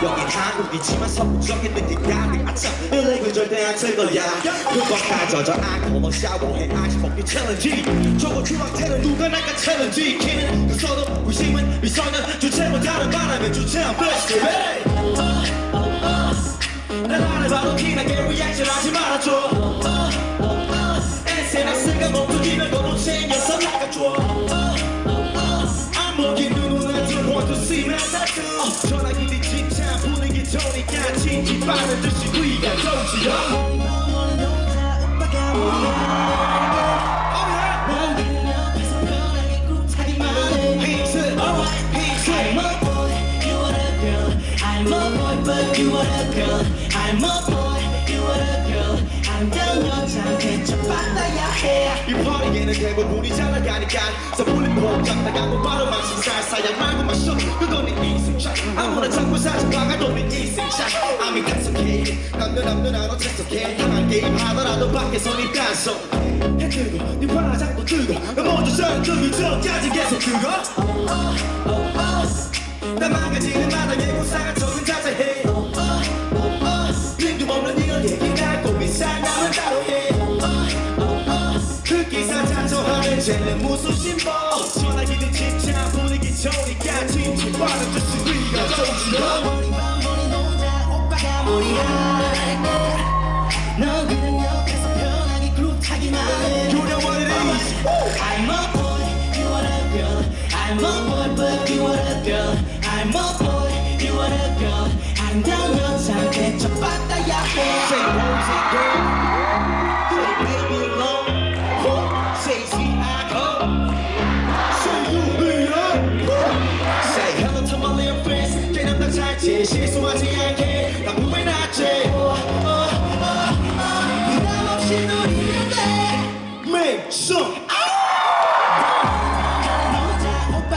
여긴 한국이지만 서구적인 느낌 가득 아참 일렉은 절대 안틀 거야. 그건 다 젖어. 너 샤워해. 아직 먹기 챌린지 저거 주황태는 누가 날까 챌린지 키는 그 서로 의심은 미소년 주체 못하는 바람에 주체한 베스트 내 말을 바로 티나게 리액션 분위기 좋으니까 진지 빠른 듯이 위가 좋지요 I'm a boy, a a but you are a girl. I'm a boy, you are a girl. I'm down 여자 대처받아야 해. 이 파리에는 대부분이 잘 나가니까. 서불린 복잡 나가고 바로 마신 살사야 말고 마셔 그건 네 인생샷 아무나 자꾸 사진 박아도 네 인생샷. I'm intoxicated 남들 남들 안 어째서게 당한 게임 하더라도 밖에서 네 단속. 해들고 네 화장도 나 먼저 잘 들기 전까지 계속 들고. 나 망가지는 마당에 고사가 적은 자자해. 뜬금없는 이런 얘기가 또 이상하면 따로 해 쟤는 무슨 심보 전화기는 진짜 분위기 좋으니까 진지 듯이 위가 좋지요 머리 반 머리 농자 오빠가 머리할게. 너 그냥 옆에서 편하게 그룹 타기만 해. You know what it is I'm a boy, you are a girl. I'm a boy, but you are a girl. I'm a boy, you are a girl. I'm down 실수하지 않게 나 몸에 낫지. 부담 없이 누리면 돼. Make some 여자 오빠